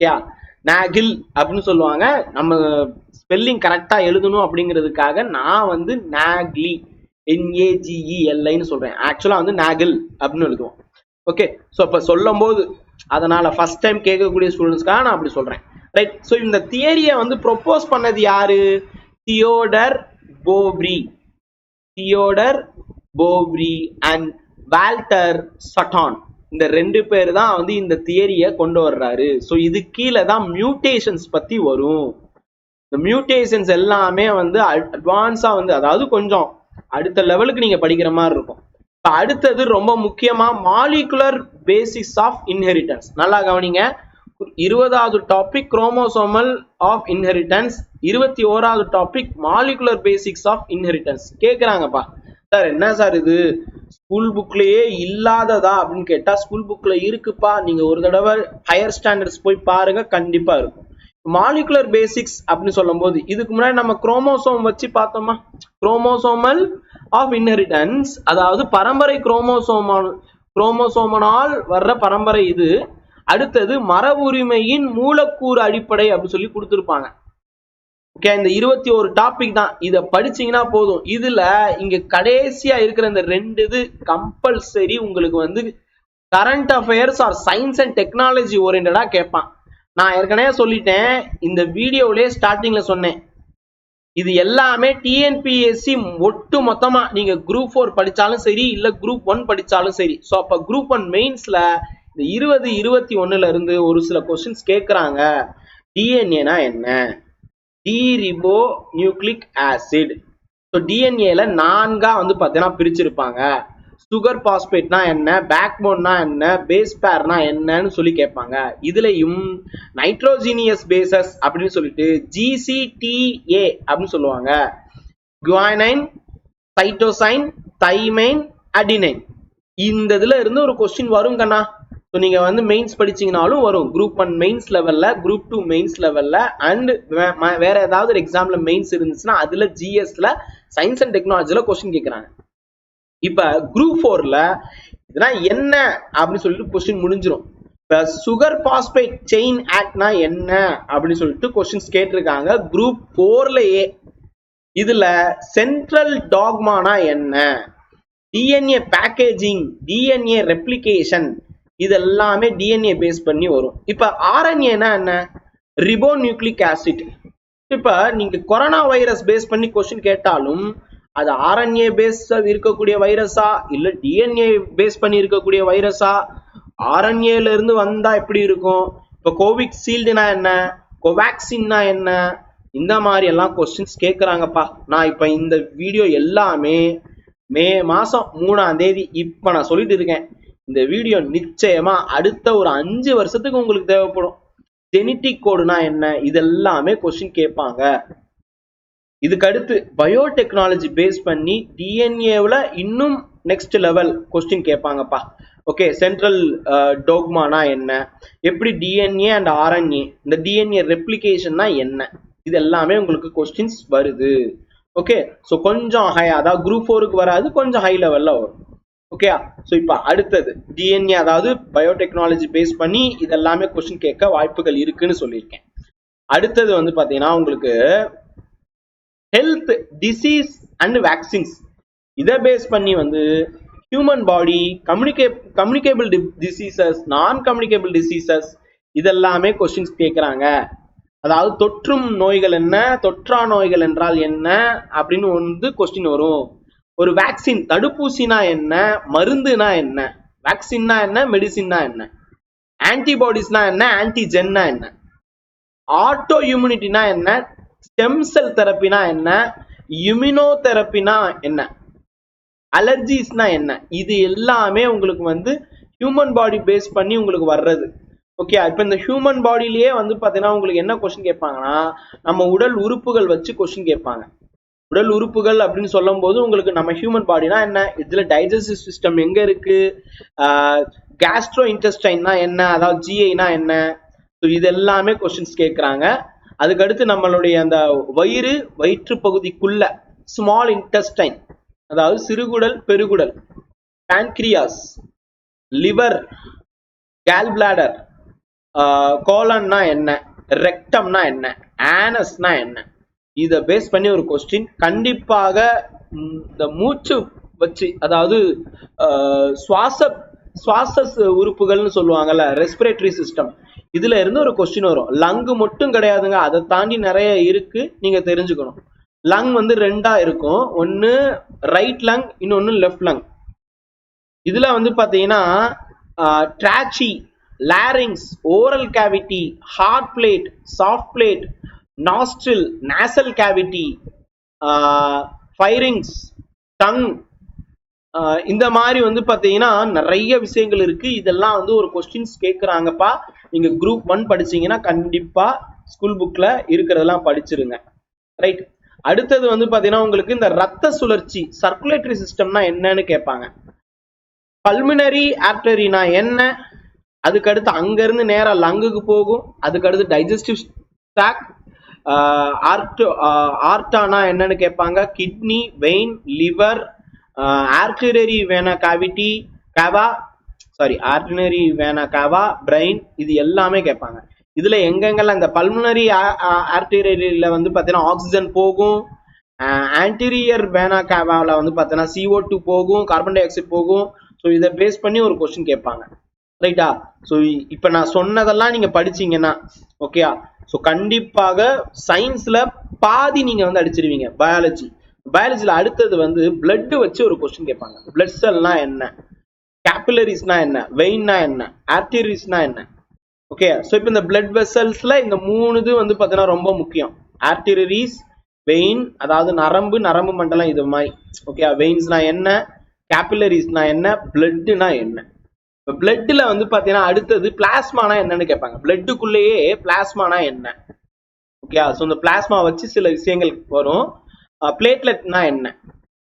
yeah Nägeli அப்படின்னு சொல்லுவாங்க. நம்ம ஸ்பெல்லிங் கரெக்டா எழுதணும் அப்படிங்கிறதுக்காக நான் வந்து நாக்லி என்ஏஜிஇஎல்ஐன்னு சொல்றேன். ஆக்சுவலா வந்து நாகில் அப்படின்னு எழுதுவோம். ஓகே ஸோ அப்போ சொல்லும் போது அதனால ஃபர்ஸ்ட் டைம் கேட்கக்கூடிய ஸ்டூடெண்ட்ஸ்க்காக நான் அப்படி சொல்றேன். ரைட் ஸோ இந்த தியரியை வந்து ப்ரொப்போஸ் பண்ணது யாரு? Theodor Boveri Theodor Boveri and Walter Sutton இந்த ரெண்டு பேர் தான் வந்து இந்த தியரியை கொண்டு வர்றாரு. ஸோ இது கீழே தான் மியூட்டேஷன்ஸ் பத்தி வரும். இந்த மியூட்டேஷன்ஸ் எல்லாமே வந்து அட்வான்ஸா வந்து அதாவது கொஞ்சம் அடுத்த லெவலுக்கு நீங்க படிக்கிற மாதிரி இருக்கும். இப்போ அடுத்தது ரொம்ப முக்கியமா மாலிகுலர் பேசிக்ஸ் ஆஃப் இன்ஹெரிட்டன்ஸ் நல்லா கவனிங்க. இருபதாவது டாபிக் குரோமோசோமல் ஆஃப் இன்ஹெரிட்டன்ஸ் இருபத்தி ஓராவது topic molecular basics of inheritance கேக்குறாங்கப்பா. Sir என்ன சார் இது? ஸ்கூல் புக்லேயே இல்லாததா அப்படின்னு கேட்டால் ஸ்கூல் புக்கில் இருக்குப்பா நீங்கள் ஒரு தடவை ஹையர் ஸ்டாண்டர்ட்ஸ் போய் பாருங்க கண்டிப்பாக இருக்கும். மாலிகுலர் பேசிக்ஸ் அப்படின்னு சொல்லும்போது இதுக்கு முன்னாடி நம்ம குரோமோசோம் வச்சு பார்த்தோமா? குரோமோசோமல் ஆஃப் இன்ஹெரிட்டன்ஸ் அதாவது பரம்பரை குரோமோசோமால் குரோமோசோமனால் வர்ற பரம்பரை இது. அடுத்தது மர உரிமையின் மூலக்கூறு அடிப்படை அப்படின்னு சொல்லி கொடுத்துருப்பாங்க. ஓகே இந்த இருபத்தி ஒரு டாபிக் தான். இதை படிச்சீங்கன்னா போதும். இதுல இங்க கடைசியா இருக்கிற இந்த ரெண்டு இது கம்பல்சரி உங்களுக்கு வந்து current affairs or science and technology ஓரியன்டா கேட்பான். நான் ஏற்கனவே சொல்லிட்டேன். இந்த வீடியோவிலே ஸ்டார்டிங்ல சொன்னேன். இது எல்லாமே டிஎன்பிஎஸ்சி ஒட்டு மொத்தமா நீங்க குரூப் ஃபோர் படிச்சாலும் சரி இல்ல குரூப் ஒன் படிச்சாலும் சரி. ஸோ அப்ப குரூப் ஒன் மெயின்ஸ்ல இந்த இருபது இருபத்தி ஒன்னுல இருந்து ஒரு சில கொஸ்டின்ஸ் கேட்கறாங்க. டிஎன்ஏனா என்ன? டிரிபோ நியூக்ளிக் ஆசிட் ஸோ டிஎன்ஏல நான்கா வந்து பார்த்தீங்கன்னா பிரிச்சிருப்பாங்க. சுகர் பாஸ்பேட்னா என்ன பேக்போன்னா என்ன பேஸ் பேர்னா என்னன்னு சொல்லி கேட்பாங்க. இதுலயும் நைட்ரோஜீனியஸ் பேசஸ் அப்படின்னு சொல்லிட்டு ஜிசிடிஏ அப்படின்னு சொல்லுவாங்க. குவானைன் சைட்டோசைன் தைமைன் அடினைன் இந்த இதுல இருந்து ஒரு கொஸ்டின் வரும் கண்ணா ஸோ நீங்கள் வந்து மெயின்ஸ் படிச்சீங்கனாலும் வரும். குரூப் ஒன் மெயின்ஸ் லெவலில் குரூப் டூ மெயின்ஸ் லெவலில் அண்ட் வேற ஏதாவது ஒரு எக்ஸாமில் மெயின்ஸ் இருந்துச்சுன்னா அதில் ஜிஎஸ்ல சயின்ஸ் அண்ட் டெக்னாலஜியில் கொஸ்டின் கேட்குறாங்க இப்போ குரூப் ஃபோரில் இதெல்லாம் என்ன அப்படின்னு சொல்லிட்டு கொஸ்டின் முடிஞ்சிடும் இப்போ சுகர் பாஸ்பேட் செயின் ஆக்ட்னா என்ன அப்படின்னு சொல்லிட்டு கொஸ்டின்ஸ் கேட்டிருக்காங்க. குரூப் ஃபோர்லயே இதில் சென்ட்ரல் டாக்மானா என்ன? டிஎன்ஏ பேக்கேஜிங் டிஎன்ஏ ரெப்ளிகேஷன் இது எல்லாமே டிஎன்ஏ பேஸ் பண்ணி வரும். இப்போ ஆர்என்ஏனா என்ன? ரிபோ நியூக்ளிக் ஆசிட் இப்போ நீங்க கொரோனா வைரஸ் பேஸ் பண்ணி கொஸ்டின் கேட்டாலும் அது ஆர்என்ஏ பேஸ் இருக்கக்கூடிய வைரஸா இல்ல டிஎன்ஏ பேஸ் பண்ணி இருக்கக்கூடிய வைரஸா ஆர்என்ஏல இருந்து வந்தா எப்படி இருக்கும்? இப்போ கோவிட் சீல்டுனா என்ன? கோவேக்சின்னா என்ன? இந்த மாதிரி எல்லாம் கொஸ்டின்ஸ் கேட்குறாங்கப்பா நான் இப்போ இந்த வீடியோ எல்லாமே மே மாசம் மூணாம் தேதி இப்போ நான் சொல்லிட்டு இருக்கேன். இந்த வீடியோ நிச்சயமா அடுத்த ஒரு அஞ்சு வருஷத்துக்கு உங்களுக்கு தேவைப்படும். ஜெனிட்டிக் கோடுனா என்ன? இதெல்லாமே கொஸ்டின் கேட்பாங்க. இதுக்கு அடுத்து பயோடெக்னாலஜி பேஸ் பண்ணி டிஎன்ஏவில் இன்னும் நெக்ஸ்ட் லெவல் கொஸ்டின் கேட்பாங்கப்பா. ஓகே சென்ட்ரல் டோக்மானா என்ன? எப்படி டிஎன்ஏ அண்ட் ஆர்என்ஏ இந்த டிஎன்ஏ ரெப்ளிகேஷன்னா என்ன? இது எல்லாமே உங்களுக்கு கொஸ்டின்ஸ் வருது. ஓகே ஸோ கொஞ்சம் ஹை அதாவது குரூப் ஃபோருக்கு வராது கொஞ்சம் ஹை லெவலில் வரும். ஓகே ஸோ இப்போ அடுத்தது டிஎன்ஏ அதாவது பயோடெக்னாலஜி பேஸ் பண்ணி இதெல்லாமே கொஸ்டின் கேட்க வாய்ப்புகள் இருக்குன்னு சொல்லியிருக்கேன். அடுத்தது வந்து பார்த்தீங்கன்னா உங்களுக்கு ஹெல்த் டிசீஸ் அண்ட் வேக்சின்ஸ் இதை பேஸ் பண்ணி வந்து human body கம்யூனிகே communicable diseases non communicable diseases இதெல்லாமே கொஸ்டின்ஸ் கேட்குறாங்க. அதாவது தொற்றும் நோய்கள் என்ன? தொற்றா நோய்கள் என்றால் என்ன? அப்படின்னு வந்து கொஸ்டின் வரும். ஒரு வேக்சின் தடுப்பூசினா என்ன மருந்துனா என்ன வேக்சின்னா என்ன மெடிசின்னா என்ன ஆன்டிபாடிஸ்னா என்ன ஆன்டிஜென்னா என்ன ஆட்டோ இம்யூனிட்டினா என்ன ஸ்டெம் செல் தெரப்பினா என்ன இம்யூனோ தெரப்பினா என்ன அலர்ஜிஸ்னா என்ன இது எல்லாமே உங்களுக்கு வந்து ஹியூமன் பாடி பேஸ் பண்ணி உங்களுக்கு வர்றது. ஓகே இப்போ இந்த ஹியூமன் பாடியிலேயே வந்து பார்த்தீங்கன்னா உங்களுக்கு என்ன கொஸ்டின் கேட்பாங்கன்னா நம்ம உடல் உறுப்புகள் வச்சு கொஸ்டின் கேட்பாங்க. உடல் உறுப்புகள் அப்படின்னு சொல்லும் போது உங்களுக்கு நம்ம ஹியூமன் பாடினா என்ன? இதுல டைஜஸ்டிவ் சிஸ்டம் எங்க இருக்கு? கேஸ்ட்ரோ இன்டெஸ்டைன்னா என்ன? அதாவது ஜிஐனா என்ன? ஸோ இது எல்லாமே கொஸ்டின்ஸ் கேட்குறாங்க அதுக்கடுத்து நம்மளுடைய அந்த வயிறு வயிற்று பகுதிக்குள்ள ஸ்மால் இன்டெஸ்டைன் அதாவது சிறுகுடல் பெருகுடல் pancreas லிவர் கேல் பிளாடர் கோலன்னா என்ன? ரெக்டம்னா என்ன? ஆனஸ்னா என்ன? இதை பேஸ் பண்ணி ஒரு கொஸ்டின் கண்டிப்பாக இந்த மூச்சு வச்சு அதாவது ஆஹ், சுவாச சுவாச உறுப்புகள்னு சொல்லுவாங்கல்ல ரெஸ்பிரேட்டரி சிஸ்டம் இதுல இருந்து ஒரு கொஸ்டின் வரும். லங்கு மட்டும் கிடையாதுங்க. அதை தாண்டி நிறைய இருக்கு. நீங்க தெரிஞ்சுக்கணும். லங் வந்து ரெண்டா இருக்கும். ஒன்னு ரைட் லங் இன்னொன்னு லெஃப்ட் லங் இதுல வந்து பாத்தீங்கன்னா trachea larynx oral cavity hard palate soft palate nostril nasal cavity pharynx tongue இந்த மாதிரி வந்து பார்த்தீங்கன்னா நிறைய விஷயங்கள் இருக்கு. இதெல்லாம் வந்து ஒரு கொஸ்டின்ஸ் கேட்குறாங்கப்பா நீங்க குரூப் ஒன் படிச்சீங்கன்னா கண்டிப்பா ஸ்கூல் புக்ல இருக்கிறதெல்லாம் படிச்சிருங்க. ரைட் அடுத்தது வந்து பார்த்தீங்கன்னா உங்களுக்கு இந்த ரத்த சுழற்சி சர்க்குலேட்டரி சிஸ்டம்னா என்னன்னு கேட்பாங்க. பல்மினரி ஆர்டரினா என்ன? அதுக்கடுத்து அங்கேருந்து நேராக லங்குக்கு போகும். அதுக்கடுத்து டைஜஸ்டிவ் ஸ்டாக் ஆர்டோ ஆர்டானா என்னன்னு கேட்பாங்க? கிட்னி வெயின் லிவர் ஆர்டினரி வேனா காவிட்டி Kala sorry ordinary vena cava brain இது எல்லாமே கேட்பாங்க. இதில் எங்கெங்கெல்லாம் இந்த பல்முனரி ஆர்டினரியில வந்து பார்த்தீங்கன்னா ஆக்சிஜன் போகும் ஆன்டீரியர் வேனா கேவாவில் வந்து பார்த்தீங்கன்னா சிஓ டூ போகும் கார்பன் டை ஆக்சைடு போகும். ஸோ இதை பேஸ் பண்ணி ஒரு கொஸ்டின் கேட்பாங்க. ரைட்டா ஸோ இப்போ நான் சொன்னதெல்லாம் நீங்கள் படிச்சீங்கன்னா ஓகேயா ஸோ கண்டிப்பாக சயின்ஸில் பாதி நீங்கள் வந்து அடிச்சிருவீங்க பயாலஜி பயாலஜியில் அடுத்தது வந்து பிளட்டு வச்சு ஒரு கொஸ்டின் கேட்பாங்க. பிளட் செல்னா என்ன? கேபிலரிஸ்னா என்ன? வெயின்னா என்ன? ஆர்டீரிஸ்னா என்ன? ஓகே ஸோ இப்போ இந்த பிளட் வெசல்ஸில் இந்த மூணு இது வந்து பார்த்தீங்கன்னா ரொம்ப முக்கியம். ஆர்டிரரிஸ் வெயின் அதாவது நரம்பு நரம்பு மண்டலம் இது மாதிரி. ஓகே வெயின்ஸ்னா என்ன? கேபிலரிஸ்னா என்ன? பிளட்டுனா என்ன? இப்போ பிளட்டில் வந்து பார்த்தீங்கன்னா அடுத்தது பிளாஸ்மானா என்னன்னு கேட்பாங்க. பிளட்டுக்குள்ளேயே பிளாஸ்மானா என்ன? ஓகே ஸோ இந்த பிளாஸ்மா வச்சு சில விஷயங்கள் வரும். பிளேட்லெட்னா என்ன?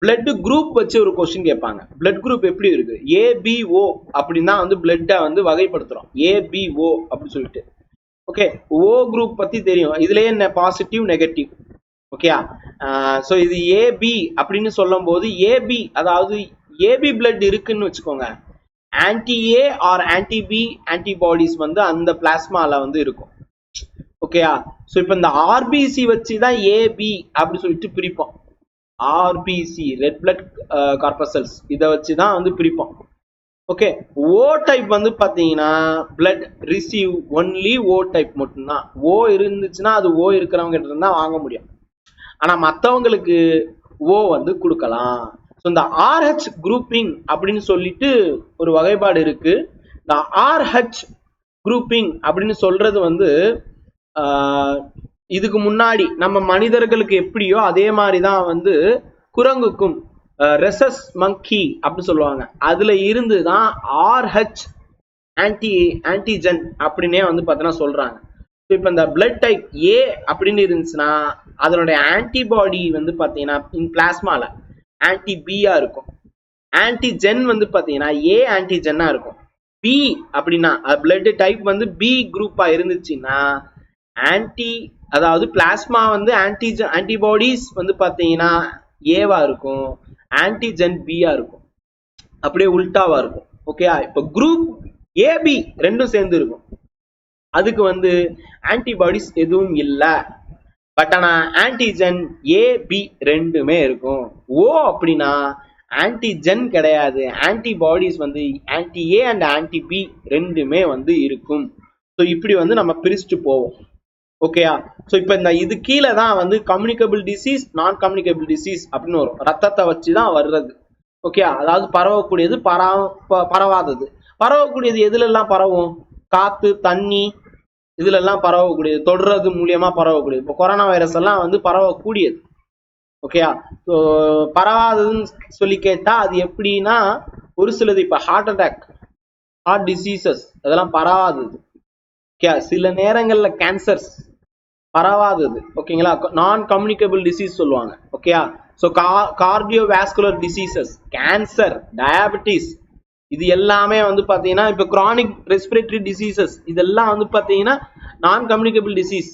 பிளட் குரூப் வச்சு ஒரு கொஸ்டின் கேட்பாங்க. பிளட் குரூப் எப்படி இருக்கு? ஏபிஓ அப்படின்னா வந்து பிளட்டை வந்து வகைப்படுத்துறோம். ஏபிஓ அப்படின்னு சொல்லிட்டு. ஓகே ஓ குரூப் பத்தி தெரியும். இதுலயே என்ன? பாசிட்டிவ் நெகட்டிவ் ஓகேயா ஸோ இது ஏபி அப்படின்னு சொல்லும் போது ஏபி அதாவது ஏபி பிளட் இருக்குன்னு வச்சுக்கோங்க. Anti A or anti B antibodies வந்து அந்த பிளாஸ்மால வந்து இருக்கும். ஓகேயா ஸோ இப்போ இந்த ஆர்பிசி வச்சு தான் ஏபி அப்படின்னு சொல்லிட்டு பிரிப்போம். ஆர்பிசி ரெட் பிளட் கார்பசல்ஸ் இதை வச்சு தான் வந்து பிரிப்போம். ஓகே ஓ டைப் வந்து பார்த்தீங்கன்னா blood receive only O type மட்டும்தான். ஓ இருந்துச்சுன்னா அது ஓ இருக்கிறவங்க கிட்ட இருந்தால் வாங்க முடியும். ஆனால் மற்றவங்களுக்கு ஓ வந்து கொடுக்கலாம். ஸோ இந்த ஆர்ஹெச் குரூப்பிங் அப்படின்னு சொல்லிட்டு ஒரு வகைப்பாடு இருக்கு. இந்த ஆர்ஹெச் குரூப்பிங் அப்படின்னு சொல்றது வந்து ஆஹ், இதுக்கு முன்னாடி நம்ம மனிதர்களுக்கு எப்படியோ அதே மாதிரி தான் வந்து குரங்குக்கும் ரெசஸ் மங்கி அப்படின்னு சொல்லுவாங்க. அதுல இருந்து தான் ஆர்ஹெச் ஆன்டி ஆன்டிஜென் அப்படின்னே வந்து பார்த்தீங்கன்னா சொல்றாங்க. ஸோ இப்போ இந்த பிளட் டைப் ஏ அப்படின்னு இருந்துச்சுன்னா அதனுடைய ஆன்டிபாடி வந்து பார்த்தீங்கன்னா இன் பிளாஸ்மாவில் ஆன்டி பியா இருக்கும். ஆன்டிஜென் வந்து பார்த்தீங்கன்னா ஏ ஆன்டிஜென்னா இருக்கும். பி அப்படின்னா பிளட் டைப் வந்து பி குரூப்பா இருந்துச்சுன்னா ஆன்டி அதாவது பிளாஸ்மா வந்து ஆன்டிஜன் ஆன்டிபாடிஸ் வந்து பார்த்தீங்கன்னா ஏவா இருக்கும். ஆன்டிஜென் பியா இருக்கும். அப்படியே உல்டாவா இருக்கும். ஓகேயா இப்போ குரூப் ஏபி ரெண்டும் சேர்ந்து இருக்கும். அதுக்கு வந்து ஆன்டிபாடிஸ் எதுவும் இல்லை. பட் ஆனால் ஆன்டிஜென் ஏ பி ரெண்டுமே இருக்கும். ஓ அப்படின்னா ஆன்டிஜென் கிடையாது. ஆன்டிபாடிஸ் வந்து anti A and anti B ரெண்டுமே வந்து இருக்கும். ஸோ இப்படி வந்து நம்ம பிரிச்சுட்டு போவோம். ஓகேயா ஸோ இப்போ இந்த இது கீழே தான் வந்து communicable disease non communicable disease அப்படின்னு வரும். ரத்தத்தை வச்சு தான் வர்றது. ஓகே அதாவது பரவக்கூடியது பரா ப- பரவாதது. பரவக்கூடியது எதுல எல்லாம் பரவும்? காத்து தண்ணி இதுல எல்லாம் பரவக்கூடியது தொடுறது மூலியமா பரவக்கூடியது. இப்போ கொரோனா வைரஸ் எல்லாம் வந்து பரவக்கூடியது. ஓகேயா ஸோ பரவாததுன்னு சொல்லி கேட்டா அது எப்படின்னா ஒரு சிலது இப்போ ஹார்ட் அட்டாக் ஹார்ட் டிசீசஸ் அதெல்லாம் பரவாதது. ஓகே சில நேரங்கள்ல கேன்சர்ஸ் பரவாதது. ஓகேங்களா நான் கம்யூனிகபிள் டிசீஸ் சொல்லுவாங்க. ஓகேயா so cardiovascular diseases cancer diabetes இது எல்லாமே வந்து பார்த்தீங்கன்னா இப்போ கிரானிக் ரெஸ்பிரேட்டரி டிசீசஸ் இதெல்லாம் வந்து பார்த்தீங்கன்னா நான் கம்யூனிகபிள் டிசீஸ்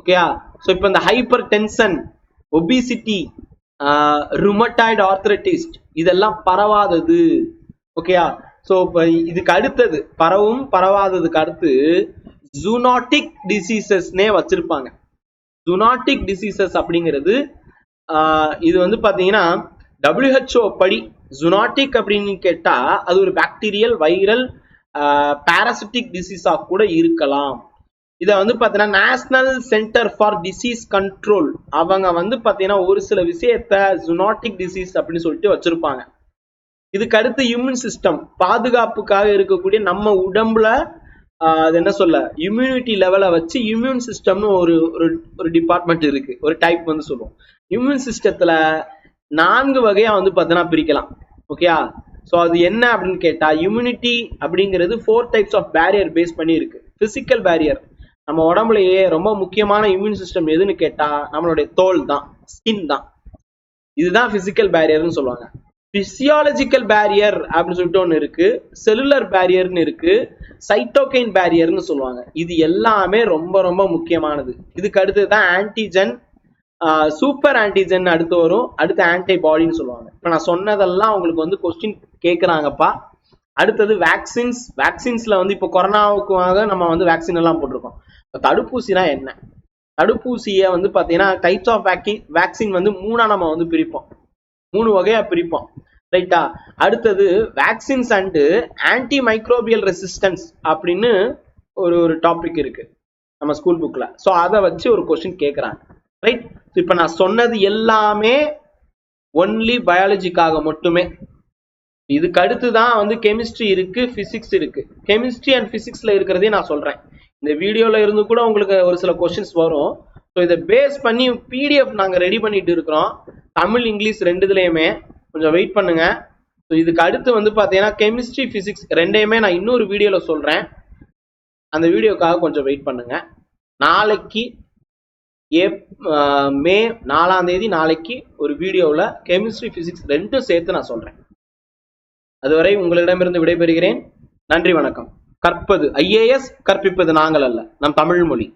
ஓகேயா ஸோ இப்போ இந்த hypertension obesity rheumatoid arthritis இதெல்லாம் பரவாதது. ஓகேயா ஸோ இப்போ இதுக்கு அடுத்தது பரவும் பரவாததுக்கு அடுத்து ஜூனாட்டிக் டிசீசஸ்னே வச்சிருப்பாங்க. ஜூனாட்டிக் டிசீசஸ் அப்படிங்கிறது இது வந்து பார்த்தீங்கன்னா டபிள்யூஹெச்ஓ படி ஜுனாட்டிக் அப்படின்னு கேட்டா அது ஒரு பாக்டீரியல் வைரல் பாராசிட்டிக் டிசீஸா கூட இருக்கலாம். இதை வந்து பார்த்தீங்கன்னா national centre for disease control அவங்க வந்து பார்த்தீங்கன்னா ஒரு சில விஷயத்த ஜுனாட்டிக் டிசீஸ் அப்படின்னு சொல்லிட்டு வச்சிருப்பாங்க. இதுக்கு அடுத்து இம்யூன் சிஸ்டம் பாதுகாப்புக்காக இருக்கக்கூடிய நம்ம உடம்புல அது என்ன சொல்ல இம்யூனிட்டி லெவலை வச்சு இம்யூன் சிஸ்டம்னு ஒரு ஒரு ஒரு டிபார்ட்மெண்ட் இருக்கு. ஒரு டைப் வந்து சொல்லுவோம். இம்யூன் சிஸ்டத்துல நான்கு வகையா வந்து பார்த்தீங்கன்னா பிரிக்கலாம். ஓகேயா ஸோ அது என்ன அப்படின்னு கேட்டா இம்யூனிட்டி அப்படிங்கிறது four types of barrier base பண்ணி இருக்கு. பிசிக்கல் பேரியர் நம்ம உடம்புலயே ரொம்ப முக்கியமான இம்யூன் சிஸ்டம் எதுன்னு கேட்டா நம்மளுடைய தோல் தான் ஸ்கின் தான். இதுதான் பிசிக்கல் பேரியர்னு சொல்லுவாங்க. பிசியாலஜிக்கல் பேரியர் அப்படின்னு சொல்லிட்டு ஒன்று இருக்கு. செல்லுலர் பேரியர்னு இருக்கு. சைட்டோகைன் பேரியர்னு சொல்லுவாங்க. இது எல்லாமே ரொம்ப ரொம்ப முக்கியமானது. இதுக்கு அடுத்தது தான் ஆன்டிஜென் சூப்பர் ஆன்டிஜென் அடுத்து வரும். அடுத்து ஆன்டிபாடின்னு சொல்லுவாங்க. இப்போ நான் சொன்னதெல்லாம் உங்களுக்கு வந்து கொஸ்டின் கேட்குறாங்கப்பா அடுத்தது வேக்சின்ஸ் வேக்சின்ஸில் வந்து இப்போ கொரோனாவுக்காக நம்ம வந்து வேக்சின் எல்லாம் போட்டிருக்கோம். இப்போ தடுப்பூசினா என்ன? தடுப்பூசியை வந்து பார்த்தீங்கன்னா டைப்ஸ் ஆஃப் வேக்சின் வேக்சின் வந்து மூணாக நம்ம வந்து பிரிப்போம். மூணு வகையாக பிரிப்போம். ரைட்டா அடுத்தது vaccines and antimicrobial resistance அப்படின்னு ஒரு ஒரு டாபிக் இருக்கு. நம்ம ஸ்கூல் புக்கில் ஸோ அதை வச்சு ஒரு கொஸ்டின் கேட்குறாங்க ரைட் இப்போ நான் சொன்னது எல்லாமே ஒன்லி பயாலஜிக்காக மட்டுமே. இதுக்கு அடுத்து தான் வந்து கெமிஸ்ட்ரி இருக்கு பிசிக்ஸ் இருக்கு. கெமிஸ்ட்ரி அண்ட் பிசிக்ஸ்ல இருக்கிறதே நான் சொல்றேன். இந்த வீடியோல இருந்து கூட உங்களுக்கு ஒரு சில கொஸ்டின்ஸ் வரும். ஸோ இதை பேஸ் பண்ணி பிடிஎஃப் நாங்கள் ரெடி பண்ணிட்டு இருக்கிறோம். தமிழ் இங்கிலீஷ் ரெண்டுதுலேயுமே. கொஞ்சம் வெயிட் பண்ணுங்க. ஸோ இதுக்கு அடுத்து வந்து பார்த்தீங்கன்னா கெமிஸ்ட்ரி பிசிக்ஸ் ரெண்டையுமே நான் இன்னொரு வீடியோவில் சொல்கிறேன் அந்த வீடியோக்காக கொஞ்சம் வெயிட் பண்ணுங்க. நாளைக்கு ஏப் ஆஹ் மே நாலாம் தேதி நாளைக்கு ஒரு வீடியோவில் கெமிஸ்ட்ரி பிசிக்ஸ் ரெண்டும் சேர்த்து நான் சொல்றேன். அதுவரை உங்களிடமிருந்து விடைபெறுகிறேன். நன்றி வணக்கம். கற்பது ஐஏஎஸ் கற்பிப்பது நாங்கள் அல்ல நம் தமிழ் மொழி.